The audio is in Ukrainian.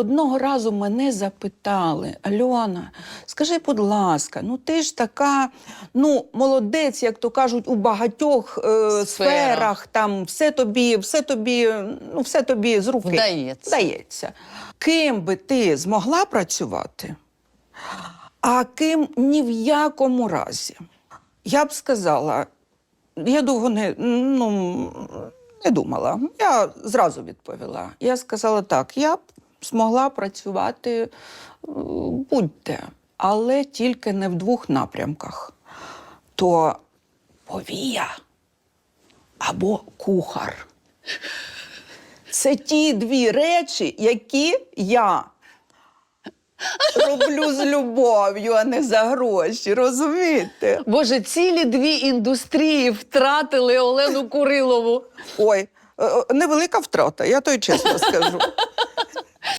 Одного разу мене запитали, Альона, скажи, будь ласка, ну ти ж така, ну, молодець, як то кажуть, у багатьох е, Сферах. сферах, там все тобі, все тобі, ну, все тобі з руки Вдається. вдається. Ким би ти змогла працювати, а ким ні в якому разі. Я б сказала, я довго не, ну, не думала. Я зразу відповіла. Я сказала так: я б змогла працювати е, будь-де, але тільки не в двох напрямках. То повія або кухар. Це ті дві речі, які я роблю з любов'ю, а не за гроші. Розумієте? Боже, цілі дві індустрії втратили Олену Курилову. Ой, е, е, невелика втрата, я то й чесно скажу.